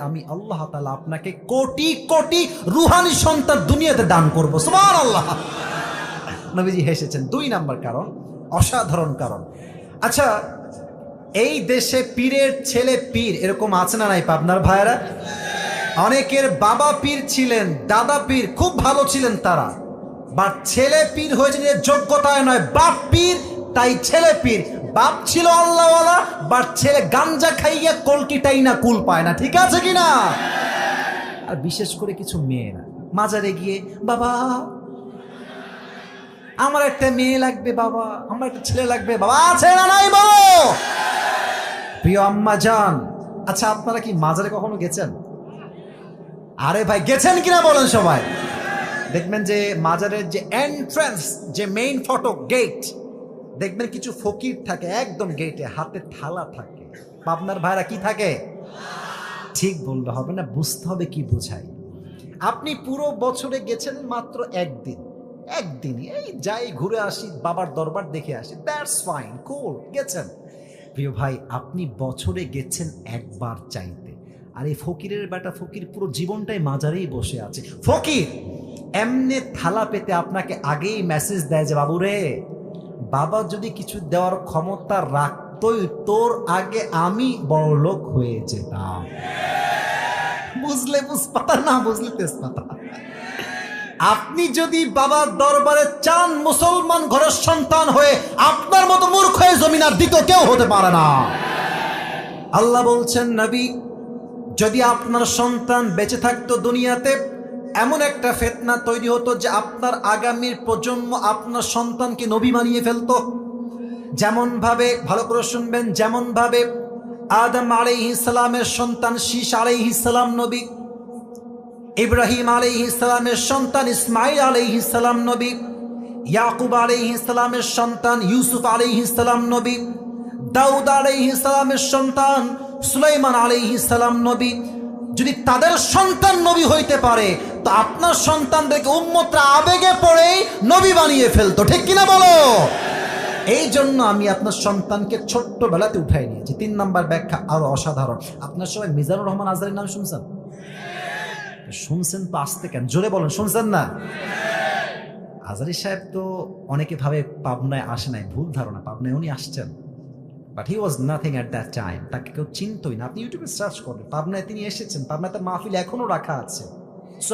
আমি আল্লাহ তালা আপনাকে কোটি কোটি রুহানি সন্তান দুনিয়াতে দান করব। সুমান আল্লাহ নবীজি হেসেছেন। দুই নাম্বার কারণ, অসাধারণ কারণ। আচ্ছা এই দেশে পীরের ছেলে পীর এরকম আছে না নাই পাবনার ভাইয়েরা? অনেকের বাবা পীর ছিলেন, দাদা পীর, খুব ভালো ছিলেন তারা। বা ছেলে পীর হয়েছে যোগ্যতায় নয়, বাপ পীর, তাই ছেলে পীর। বাপ ছিল আল্লাহওয়ালা বাট ছেলে গাঞ্জা খাইয়া কলকিটাই না কুল পায় না, ঠিক আছে কি না আর বিশেষ করে কিছু মেয়েরা। মাজারে গিয়ে, বাবা, আমার একটা মেয়ে লাগবে, বাবা, আমার একটা ছেলে লাগবে, বাবা, আছে না নাই, বলো? প্রিয় আম্মা যান আচ্ছা আপনারা কি মাজারে কখনো গেছেন? আরে ভাই, গেছেন কিনা বলেন সবাই। দেখবেন যে মাজারের যে এন্ট্রান্স যে মেইন ফটো গেট দেখবেন কিছু ফকির থাকে, একদম গেটে হাতে থালা থাকে। পাবনার ভাইরা কি থাকে? ঠিক বললে হবে না, বুঝতে হবে কি বোঝাই আপনি পুরো বছরে গেছেন মাত্র একদিন। একদিনই এই যাই ঘুরে আসি, বাবার দরবার দেখে আসি দ্যাটস ফাইন কুল গেছেন। প্রিয় ভাই, আপনি বছরে গেছেন একবার চাইতে। আর এই ফকিরের বেটা ফকির পুরো জীবনটাই মাজারেই বসে আছে। ফকির, এমনি থালা পেতে আপনাকে আগেই মেসেজ দেয় যে বাবু রে বাবা যদি কিছু দেওয়ার ক্ষমতা রাখতই, তোর আগে আমি বড় লোক হয়ে যেতাম। বুঝলে বুঝপাতা না বুঝলে তেজপাতা? আপনি যদি বাবার দরবারে চান মুসলমান ঘরের সন্তান হয়ে, আপনার মতো মূর্খ হয়ে জমিন আর দ্বিতীয় কেউ হতে পারে না। আল্লাহ বলছেন, নবী, যদি আপনার সন্তান বেঁচে থাকতো দুনিয়াতে এমন একটা ফেতনা তৈরি হতো যে আপনার আগামীর প্রজন্ম আপনার সন্তানকে নবী বানিয়ে ফেলতো। যেমন ভাবে ভালো করে শুনবেন যেমন ভাবে আদম আলাইহি সালামের সন্তান শীষ আলাইহি সালাম নবী, ইব্রাহিম আলাইহি সালামের সন্তান ইসমাইল আলাইহি সালাম নবী, ইয়াকুব আলাইহি ইসলামের সন্তান, ইউসুফ আলাইহি ইসলাম নবী, দাউদ আলাইহি সালামের সন্তান, সুলাইমান আলাইহি সালাম নবী। যদি তাদের সন্তান নবী হইতে পারে তো আপনার সন্তানদেরকে উম্মতরা আবেগে পড়েই নবী বানিয়ে ফেলতো, ঠিক কিনা বলো? এই জন্য আমি আপনার সন্তানকে ছোট্টবেলাতে উঠাই নিয়েছি। তিন নাম্বার ব্যাখ্যা আরও অসাধারণ। আপনার সবাই মিজানুর রহমান আজহারির নাম শুনছেন? শুনছেন তো আসতে কেন? জোরে বলেন, শুনছেন না? আজারি সাহেব তো অনেকে ভাবে পাবনায় আসে নাই, ভুল ধারণা, পাবনায় উনি আসছেন। But he was nothing at that time তাকে কেউ চিনতই না। আপনি ইউটিউবে সার্চ করবেন, পাবনায় তিনি এসেছেন, পাবনায় তার মাহফিল এখনও রাখা আছে।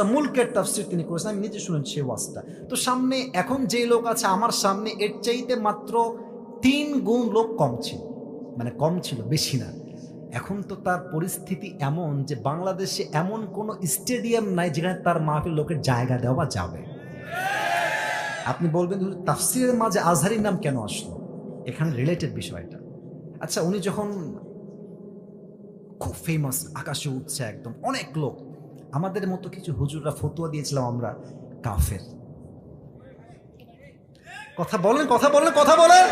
মুলকের তাফসির তিনি করেছেন, আমি নিজে শুনেছি সেই ওয়াজটা। তো সামনে এখন যে লোক আছে, আমার সামনে এর চাইতে মাত্র তিন গুণ লোক কম ছিল। মানে কম ছিল, বেশি না। এখন তো তার পরিস্থিতি এমন যে বাংলাদেশে এমন কোনো স্টেডিয়াম নাই যেখানে তার মাহফিল লোকের জায়গা দেওয়া যাবে। আপনি বলবেন তাফসিরের মাঝে আজহারির নাম কেন আসলো? এখানে রিলেটেড বিষয়টা। আচ্ছা উনি যখন খুব ফেমাস আকাশে উঠছে একদম, অনেক লোক আমাদের মতো কিছু হুজুররা ফতুয়া দিয়েছিলাম আমরা কাফের। কথা বলেন কথা বলেন কথা বলেন।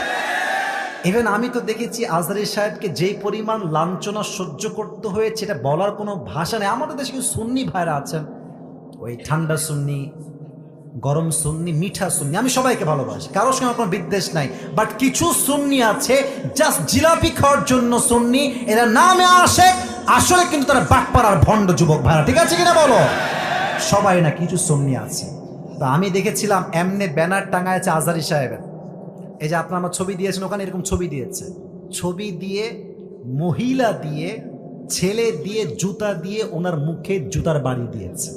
ইভেন আমি তো দেখেছি আজহারি সাহেবকে যেই পরিমাণ লাঞ্ছনা সহ্য করতে হয়েছে, এটা বলার কোনো ভাষা নেই। আমাদের দেশে কিন্তু সুন্নি ভাইরা আছেন। ওই ঠান্ডা সুন্নি, গরম সুন্নি, মিঠা সুন্নি, আমি সবাইকে ভালোবাসি। কারোর সঙ্গে কোনো বিদ্বেষ নাই। বাট কিছু সুন্নি আছে জাস্ট জিলাপি খাওয়ার জন্য সুন্নি, এরা নামে আসে আসলে কিন্তু তারা বাটপাড়ার ভণ্ড যুবক ভাড়া ঠিক আছে কিনা বলো? সবাই না কিছু সুন্নি আছে। তা আমি দেখেছিলাম এমনি ব্যানার টাঙায় আছে আজারি সাহেবের। এই যে আপনার আমার ছবি দিয়েছেন, ওখানে এরকম ছবি দিয়েছে। ছবি দিয়ে মহিলা দিয়ে, ছেলে দিয়ে, জুতা দিয়ে ওনার মুখে জুতার বাড়ি দিয়েছে।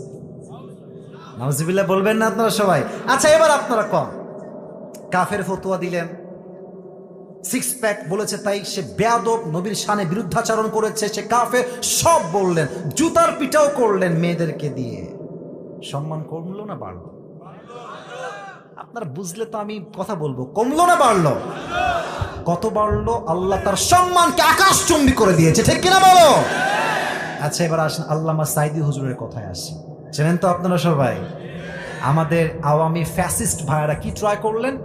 নাউজিবিল্লাহ, বলবেন না আপনারা সবাই? আচ্ছা এবার আপনারা কম কাফের ফতুয়া দিলেন। সিক্স প্যাক বলেছে তাই সে বেয়াদব, নবীর শানে বিরুদ্ধাচরণ করেছে, সে কাফে সব বললেন, জুতার পিটাও করলেন মেয়েদেরকে দিয়ে। সম্মান কমলো না বাড়লো? আপনার বুঝলে তো আমি কথা বলব, কমলো না বাড়লো? কত বাড়লো? আল্লাহ তার সম্মানকে আকাশ চুম্বি করে দিয়েছে, ঠিক কিনা বলো? আচ্ছা এবার আসেন আল্লামা সাইদি হুজুরের কথায় আসি। চেনেন তো আপনারা সবাই? আমাদের আওয়ামী ফ্যাসিস্ট ভাইয়ারা কি ট্রাই করলেন?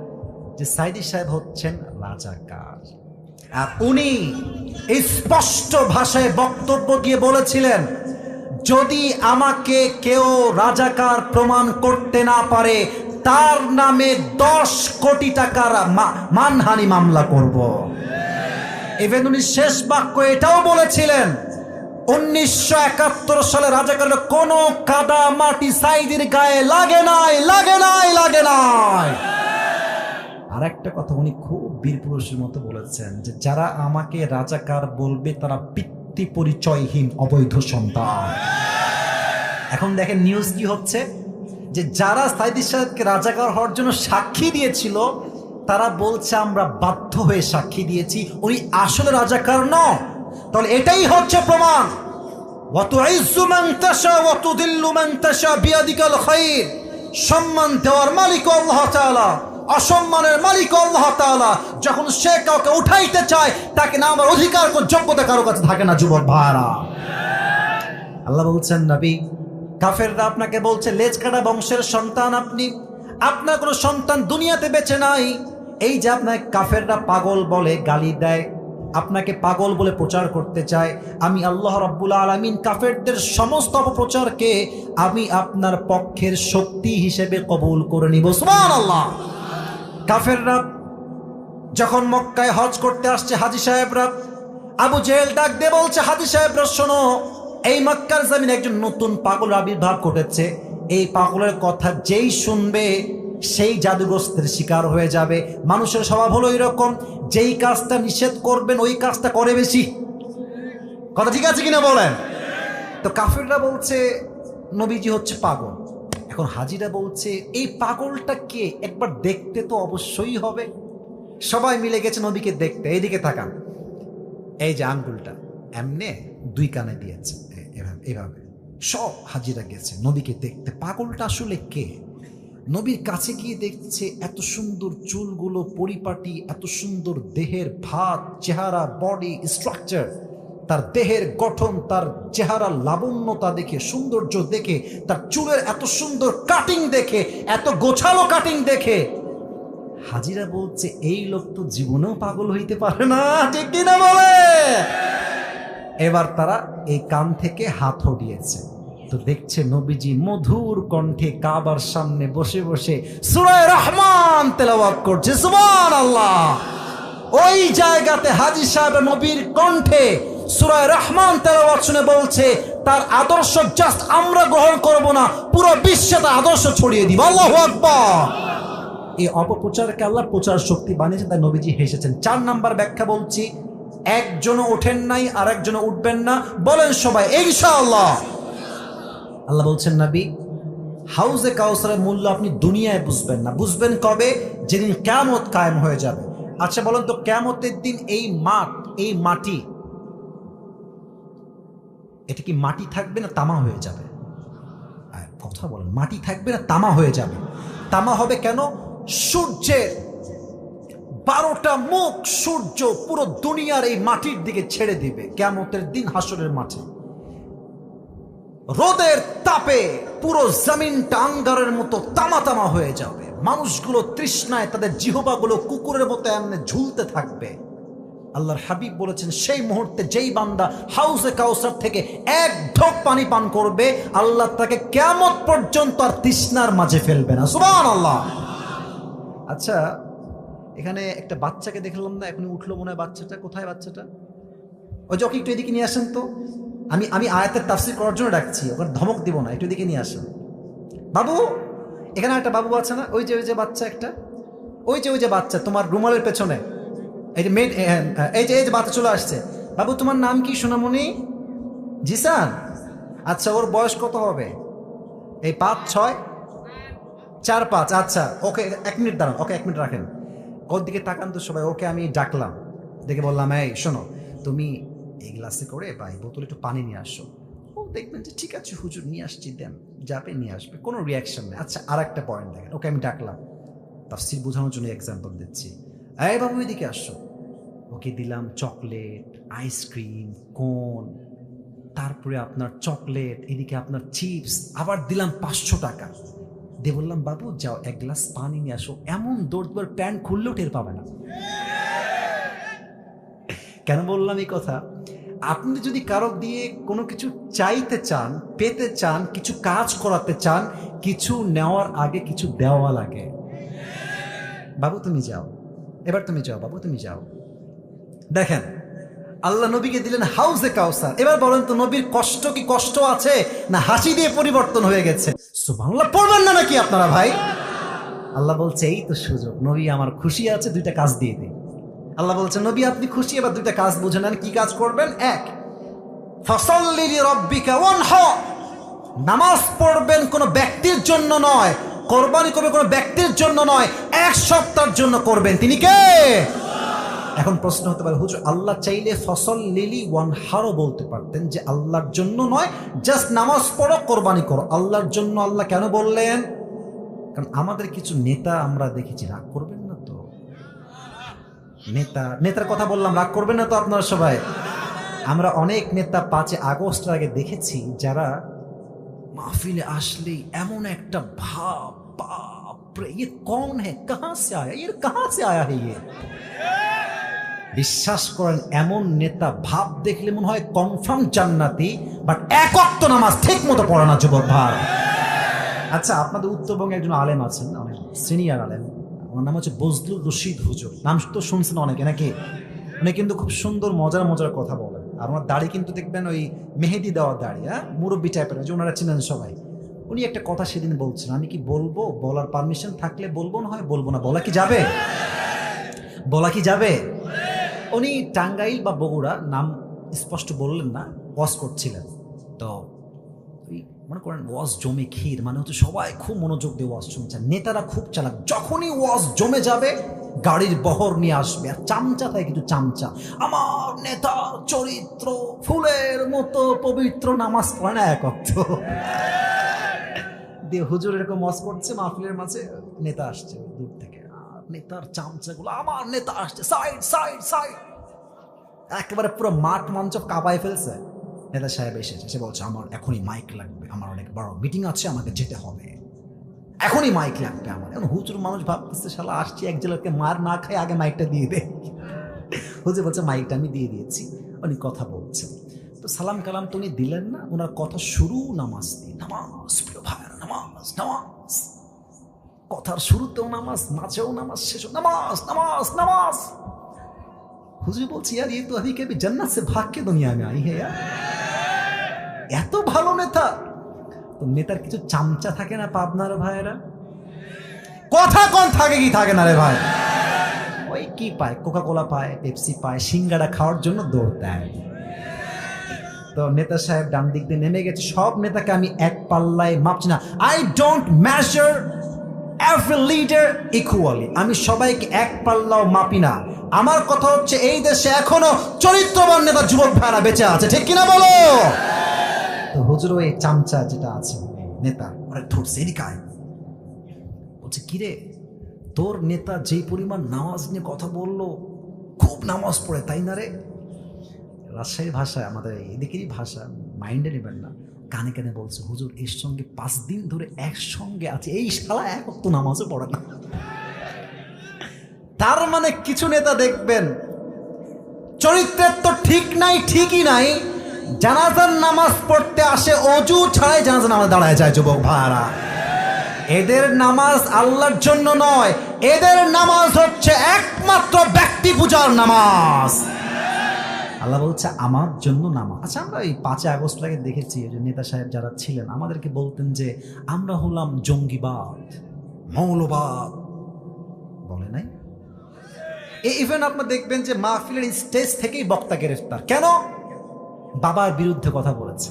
যে সাইদি সাহেব হচ্ছেন রাজাকার। আর উনি স্পষ্ট ভাষায় বক্তব্য দিয়ে বলেছিলেন, যদি আমাকে কেউ রাজাকার প্রমাণ করতে না পারে, তার নামে দশ কোটি টাকার মানহানি মামলা করব। ইভেন উনি শেষ বাক্য এটাও বলেছিলেন, উনিশশো একাত্তর সালে রাজাকারের কোনো কাদা মাটি সাইদির গায়ে লাগে নাই লাগে নাই লাগে নাই। আর একটা কথা উনি খুব বীরপুরুষের মতো বলেছেন যে, যারা আমাকে রাজাকার বলবে, তারা পিতৃ পরিচয়হীন অবৈধ সন্তান। এখন দেখেন নিউজ কি হচ্ছে? যে, যারা সাইদি সাহেবকে রাজাকার হওয়ার জন্য সাক্ষী দিয়েছিল, তারা বলছে, আমরা বাধ্য হয়ে সাক্ষী দিয়েছি। উনি আসলে রাজাকার ন তাহলে এটাই হচ্ছে প্রমাণ। সম্মান দেওয়ার মালিক আল্লাহ অসম্মানের মালিক আল্লাহ যখন সে কাউকে উঠাইতে চায়, তাকে না আমার অধিকার যোগ্যতা কারও কাছে থাকে না, যুবক ভাড়া আল্লাহ বলছেন, নবী, কাফেররা আপনাকে বলছে লেজ কাটা বংশের সন্তান আপনি। আপনার কোনো সন্তান দুনিয়াতে বেঁচে নাই। এই যে আপনাকে কাফেররা পাগল বলে, গালি দেয়, আপনাকে পাগল বলে প্রচার করতে চায়, আমি আল্লাহ রব্বুল আলমিন কাফেরদের সমস্ত অপপ্রচারকে আমি আপনার পক্ষের শক্তি হিসেবে কবুল করে নিব। সুবহান আল্লাহ কাফেররা যখন মক্কায় হজ করতে আসছে হাজি সাহেবরা, আবু জেহেল ডাক দিয়ে বলছে, হাজি সাহেবরা, শোনো, এই মক্কার জামিন একজন নতুন পাগল আবির্ভাব ঘটেছে। এই পাগলের কথা যেই শুনবে, সেই জাদুগ্রস্তের শিকার হয়ে যাবে। মানুষের স্বভাব হলো এরকম, যেই কাজটা নিষেধ করবেন, ওই কাজটা করে বেশি। কথা ঠিক আছে কিনা বলেন? তো কাফিররা বলছে, নবীজি হচ্ছে পাগল। এখন হাজিরা বলছে, এই পাগলটা কে? একবার দেখতে তো অবশ্যই হবে। সবাই মিলে গেছে নবীকে দেখতে এইদিকে তাকান। এই যে আঙ্গুলটা, এমনে দুই কানে দিয়েছে এভাবে সব হাজিরা গেছে, নবীকে দেখতে। পাগলটা আসলে কে? নবীর কাছে গিয়ে দেখছে এত সুন্দর চুলগুলো, পরিপাটি, এত সুন্দর দেহের ভাত, চেহারা বডি স্ট্রাকচার তার দেহের গঠন, তার চেহারা লাবণ্যতা দেখে, সৌন্দর্য দেখে, তার চুলের এত সুন্দর কাটিং দেখে, এত গোছালো কাটিং দেখে। হাজিরা বলছে, এই লোক তো জীবনেও পাগল হইতে পারে না। ঠিক কিনা বলে? এবার তারা এই কান থেকে হাত হটিয়েছে। তো দেখছে নবীজি মধুর কণ্ঠে কাবার সামনে বসে বসে সুরায় রহমান তেলাওয়াত করছে। সুমান আল্লাহ ওই জায়গাতে হাজি সাহেব নবীর কণ্ঠে সুরায় রহমান তেলাওয়াত শুনে বলছে, তার আদর্শ জাস্ট আমরা গ্রহণ করব না, পুরো বিশ্বে তার আদর্শ ছড়িয়ে দিব। আল্লাহু আকবার। এই অপপ্রচারকে আল্লাহ প্রচার শক্তি বানিয়েছে, তাই নবীজি হেসেছেন। চার নাম্বার ব্যাখ্যা বলছি, একজনও ওঠেন নাই আর একজনও উঠবেন না। বলেন সবাই, ইনশাআল্লাহ। আল্লাহ বলছেন, নবী, হাউজে কাউসারের মূল্য আপনি দুনিয়ায় বুঝবেন না। বুঝবেন কবে? যেদিন কেমত কায়েম হয়ে যাবে। আচ্ছা বলেন তো কেমতের দিন এই মাঠ, এই মাটি এটা কি মাটি থাকবে না তামা হয়ে যাবে? কথা বলেন, মাটি থাকবে না তামা হয়ে যাবে। তামা হবে কেন? সূর্যের বারোটা মুখ সূর্য পুরো দুনিয়ার এই মাটির দিকে ছেড়ে দিবে। কেমতের দিন হাসরের মাঠে। রোদের তাপে পুরো জমিনটা আঙ্গারের মতো তামা তামা হয়ে যাবে। মানুষগুলো তৃষ্ণায় তাদের জিহবাগুলো কুকুরের মতো এমনি ঝুলতে থাকবে। আল্লাহর হাবিব বলেছেন, সেই মুহূর্তে যেই বান্দা হাউসে কাউসার থেকে এক ঢোক পানি পান করবে, আল্লাহ তাকে কেমন পর্যন্ত আর তৃষ্ণার মাঝে ফেলবে না। সুবান আল্লাহ আচ্ছা এখানে একটা বাচ্চাকে দেখলাম না, এখন উঠল মনে হয় বাচ্চাটা। কোথায় বাচ্চাটা? ওই যে ওকে একটু এদিকে নিয়ে আসেন তো। আমি আমি আয়াতের তাফসির করার জন্য ডাকছি ওখানে ধমক দিব না, একটু এদিকে নিয়ে আসেন। বাবু, এখানে একটা বাবু আছে না? ওই যে ওই যে বাচ্চা একটা? ওই যে ওই যে বাচ্চা, তোমার রুমালের পেছনে। এই যে মেড এই যে এই যে বাচ্চা চলে আসছে। বাবু, তোমার নাম কি, সোনামণি? জিসান? আচ্ছা ওর বয়স কত হবে? এই পাঁচ, ছয়? চার, পাঁচ আচ্ছা ওকে, এক মিনিট দাঁড়ান, ওকে এক মিনিট রাখেন। ওর দিকে তাকান তো সবাই, ওকে আমি ডাকলাম। দেখে বললাম, এই, শোনো, তুমি এই গ্লাসে করে বা এই বোতলে একটু পানি নিয়ে আসো। ও দেখবেন যে, ঠিক আছে, হুজুর, নিয়ে আসছি, দেন যাবে, নিয়ে আসবে, কোনো রিয়াকশন নেই। আচ্ছা আর একটা পয়েন্ট দেখেন, ওকে আমি ডাকলাম। তাফসির বোঝানোর জন্য এক্সাম্পল দিচ্ছি। এই বাবু, এদিকে আসো। ওকে দিলাম চকলেট, আইসক্রিম, কোন, তারপরে আপনার চকলেট, এদিকে আপনার চিপস, আবার দিলাম পাঁচশো টাকা। দিয়ে বললাম, বাবু, যাও, এক গ্লাস পানি নিয়ে আসো। এমন দৌড় প্যান্ট খুললেও টের পাবে না। কেন বললাম এই কথা? আপনি যদি কারও দিয়ে কোনো কিছু চাইতে চান, পেতে চান, কিছু কাজ করাতে চান, কিছু নেওয়ার আগে কিছু দেওয়া লাগে। বাবু, তুমি যাও। এবার তুমি যাও বাবু, তুমি যাও। দেখেন, আল্লাহ নবীকে দিলেন হাউজে কাউসার। এবার বলেন তো নবীর কষ্ট কি কষ্ট আছে না হাসি দিয়ে পরিবর্তন হয়ে গেছে? সুবহানাল্লাহ, পড়বেন না নাকি আপনারা ভাই? আল্লাহ বলছে, এই তো সুযোগ, নবী আমার খুশি আছে, দুইটা কাজ দিয়ে দিই আল্লাহ বলছে, নবী, আপনি খুশি, এবার দুইটা কাজ বুঝে নেন, কি কাজ করবেন? এক ওয়ানহর নামাজ পড়বেন কোনো ব্যক্তির জন্য নয় কোরবানি করবে কোনো ব্যক্তির জন্য নয়, এক সপ্তাহের জন্য করবেন। তিনি কে? এখন প্রশ্ন হতে পারে, হুজুর, আল্লাহ চাইলে ফসল লিলি ওয়ান হারও বলতে পারতেন যে আল্লাহর জন্য নয়, জাস্ট নামাজ পড়ো, কোরবানি করো। আল্লাহর জন্য আল্লাহ কেন বললেন? কারণ আমাদের কিছু নেতা আমরা দেখেছি, রাগ করবেন না তো। নেতা, নেতার কথা বললাম, রাগ করবেন না তো আপনারা সবাই? আমরা অনেক নেতা পাঁচে আগস্ট আগে দেখেছি, যারা মাহফিলে আসলেই এমন একটা ভাব বাপরে ये कौन है कहाँ से आया ये कहाँ से आया है ये বিশ্বাস করেন এমন নেতা ভাব দেখলে মনে হয় কনফার্ম জান্নাতি বাট একক তো নামাজ ঠিক মতো পড়ে না যুবক ভাই আচ্ছা আপনাদের উত্তরবঙ্গে একজন আলেম আছেন অনেক সিনিয়র আলেম ওনার নাম হচ্ছে বজলুর রশিদ হুজুর নাম তো শুনছেন অনেকে নাকি উনি কিন্তু খুব সুন্দর মজার মজার কথা বলেন আর ওনার দাড়ি কিন্তু দেখবেন ওই মেহেদি দেওয়া দাড়ি হ্যাঁ মুরব্বী টাইপের যে ওনারা চিনেন সবাই উনি একটা কথা সেদিন বলছেন, আমি কি বলব? বলার পারমিশন থাকলে বলব না হয় বলব না। বলা কি যাবে? বলা কি যাবে? উনি টাঙ্গাইল বা বগুড়া নাম স্পষ্ট বললেন না, ওয়াজ করছিলেন। তো মনে করেন ওয়াজ জমে ক্ষীর মানে হচ্ছে সবাই খুব মনোযোগ দিয়ে ওয়াজ শুনছে। নেতারা খুব চালাক, যখনই ওয়াজ জমে যাবে, গাড়ির বহর নিয়ে আসবে। আর চামচা থাকে কিন্তু চামচা। আমার নেতা চরিত্র ফুলের মতো পবিত্র, নামাজ পড়ে না এক অর্থ দিয়ে হুজুর এরকম ওয়াজ করছে, মাহফিলের মাঝে নেতা আসছে দূর থেকে। নেতার চামচাগুলো, আমার নেতা আসছে, সাইড সাইড সাইড। একেবারে পুরো মাঠ মঞ্চ কাঁপায় ফেলছে। নেতা সাহেব এসেছে সে বলছে, আমার এখনই মাইক লাগবে, আমার অনেক বড় মিটিং আছে, আমাকে যেতে হবে। এখনই মাইক লাগবে আমার। এখন হুজুর মানুষ ভাবতেছে, শালা, আসছি, এক জেলাকে মার না খাই আগে মাইকটা দিয়ে দে হুজুর বলছে মাইকটা আমি দিয়ে দিয়েছি। উনি কথা বলছেন। তো সালাম কালাম তো উনি দিলেন না ওনার কথা শুরু নামাজ দিয়ে, নামাজ নামাজ নামাজ কথার শুরুতেও নামাজ মাঝেও নামাজ শেষও নামাজ নামাজ নামাজ হুজুর বলছি यार ये तो अभी कभी जन्नत से भाग के दुनिया में आई है यार এত ভালো নেতা তো নেতার কিছু চামচা থাকে না পাবনার ভাইয়েরা কথা কোন থাকে কি থাকে না রে ভাই ওই কি পায় কোকা কোলা পায় পেপসি পায় সিঙ্গারা খাওয়ার জন্য দৌড় দেয় তো নেতা সাহেব ডান দিক দিয়ে নেমে গেছে। সব নেতাকে আমি এক পাল্লায় মাপছি না। I don't measure every leader equally আমি সবাইকে এক পাল্লাও মাপি না। আমার কথা হচ্ছে, এই দেশে এখনও চরিত্রবান নেতা যুবক ভাইরা বেঁচে আছে। ঠিক কিনা বলো? তো হুজুর, ওই চামচা যেটা আছে, নেতা, ওরা ধরছে, এদিকে আয়। বলছে কিরে তোর নেতা যেই পরিমাণ নামাজ নিয়ে কথা বলল, খুব নামাজ পড়ে, তাই না রে? রাজশাহীর ভাষায় আমাদের এদিকেরই ভাষা মাইন্ডে নেবেন না। কানে কানে বলছে, হুজুর, এর সঙ্গে পাঁচ দিন ধরে একসঙ্গে আছে। এই শালা এক অক্ত নামাজও পড়ে না। তার মানে কিছু নেতা দেখবেন, চরিত্রের তো ঠিক নাই, ঠিকই নাই। জানাজার নামাজ পড়তে আসে, অজু ছাড়াই জানাজার নামাজ দাঁড়ায় যায় যুবক ভাড়া এদের নামাজ আল্লাহর জন্য নয়, এদের নামাজ হচ্ছে একমাত্র ব্যক্তি পূজার নামাজ। আল্লাহ বলছে, আমার জন্য নামা আচ্ছা আমরা এই পাঁচই আগস্ট আগে দেখেছি যে নেতা সাহেব যারা ছিলেন, আমাদেরকে বলতেন যে, আমরা হলাম জঙ্গিবাদ, মৌলবাদ। বলে নাই? এই ইভেন্ট আপনার দেখবেন যে মাহফিলের স্টেজ থেকেই বক্তা গ্রেফতার। কেন? বাবার বিরুদ্ধে কথা বলেছে।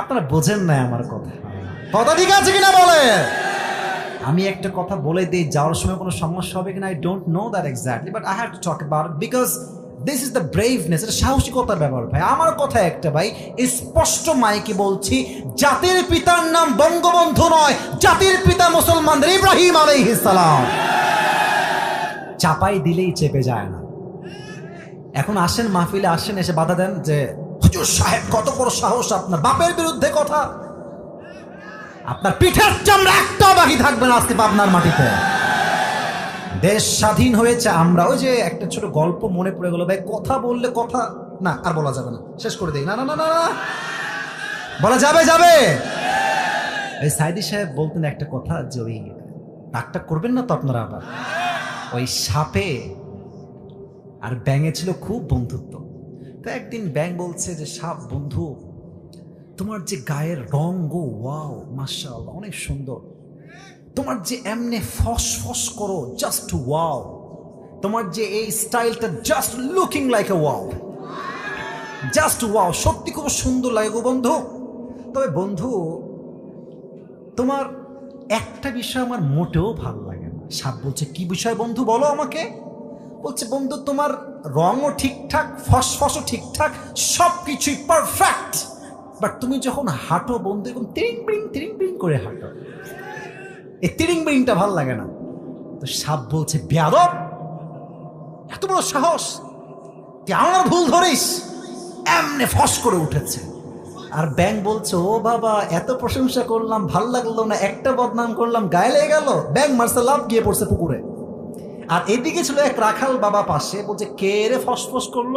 আপনারা বোঝেন না আমার কথা। কথা ঠিক আছে কিনা বলে আমি একটা কথা বলে দিই, যাওয়ার সময় কোনো সমস্যা হবে কিনা I don't know that exactly but I have to talk about because this is the braveness এটা সাহসিকতার ব্যাপার ভাই। আমার কথা একটা ভাই, স্পষ্ট মাইকে বলছি, জাতির পিতার নাম বঙ্গবন্ধু নয়, জাতির পিতা মুসলমানদের ইব্রাহিম আলাইহিস সালাম। চাপাই দিলেই চেপে যায় না। এখন আসেন মাহফিলে, আসেন, এসে বাধা দেন যে, হুজুর সাহেব, কত বড় সাহস আপনার, বাপের বিরুদ্ধে কথা। আপনার পিঠের চামড়া একটা বাকি থাকবে না আজকে পাবনার মাটিতে। দেশ স্বাধীন হয়েছে আমরাও যে একটা ছোট গল্প মনে পড়ে গেল, ভাই, কথা বললে কথা, না, আর বলা যাবে না, শেষ করে দেই, না না না না বলা যাবে যাবে। এই সাইদি সাহেব বলতেন একটা কথা যে ওই ডাকটা করবেন না তো আপনারা আবার। ওই সাপে আর ব্যাঙে ছিল খুব বন্ধুত্ব। তো একদিন ব্যাং বলছে যে, সাপ, বন্ধু, তোমার যে গায়ের রং গো, ওয়াও মার্শাল অনেক সুন্দর। তোমার যে এমনে ফস ফস করো জাস্ট ওয়াও তোমার যে এই স্টাইলটা just looking like a wow just wow সত্যি খুব সুন্দর লাগে গো বন্ধু। তবে বন্ধু, তোমার একটা বিষয় আমার মোটেও ভালো লাগে না। সাপ বলছে, কি বিষয় বন্ধু বলো আমাকে? বলছে, বন্ধু, তোমার রঙও ঠিকঠাক ফসফসও ঠিকঠাক সব কিছুই পারফেক্ট বাট তুমি যখন হাঁটো বন্ধু, এরকম তিরিং বিরিং তিরিং বিরিং করে হাঁটো। এই তিরিং বিরিংটা ভালো লাগে না। তো সাপ বলছে, বেয়াদব, এত বড় সাহস, তুই আমার ভুল ধরিস। এমনি ফস করে উঠেছে। আর ব্যাং বলছে, ও বাবা, এত প্রশংসা করলাম, ভালো লাগল না, একটা বদনাম করলাম, গায়ে লেগে গেল? ব্যাং মারছে লাভ গিয়ে পড়ছে পুকুরে। আর এদিকে ছিল এক রাখাল বাবা পাশে, বলছে, কে রে ফসফস করল?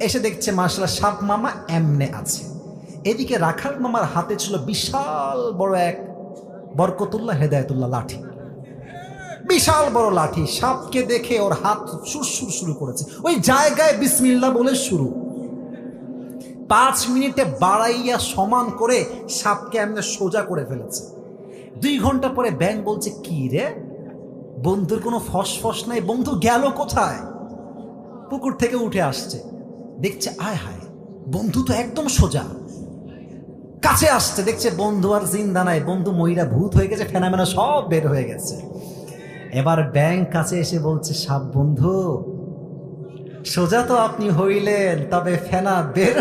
এসে দেখছে মার্শাল সাপ মামা এমনে আছে। এদিকে রাখাল মামার হাতে ছিল বিশাল বড় এক বরকতুল্লাহ, হেদায়তুল্লাহ লাঠি। বিশাল বড় লাঠি, সাপকে দেখে ওর হাত সুরসুর শুরু করেছে। ওই জায়গায় বিসমিল্লা বলে শুরু। পাঁচ মিনিটে বাড়াইয়া সমান করে সাপকে এমনি সোজা করে ফেলেছে। দুই ঘণ্টা পরে ব্যাং বলছে, কি রে? বন্ধুর কোনো ফসফস নাই? বন্ধু গেল কোথায়? পুকুর থেকে উঠে আসছে। দেখছে, আয় হায়, বন্ধু তো একদম সোজা। কাছে আসছে, দেখছে বন্ধু আর জিন্দা নাই, বন্ধু মহিলা ভূত হয়ে গেছে, ফেনামেনা সব বের হয়ে গেছে। এবার ব্যাংক কাছে এসে বলছে সাপ বন্ধু, সোজা তো আপনি হইলেন, তবে ফেনা বের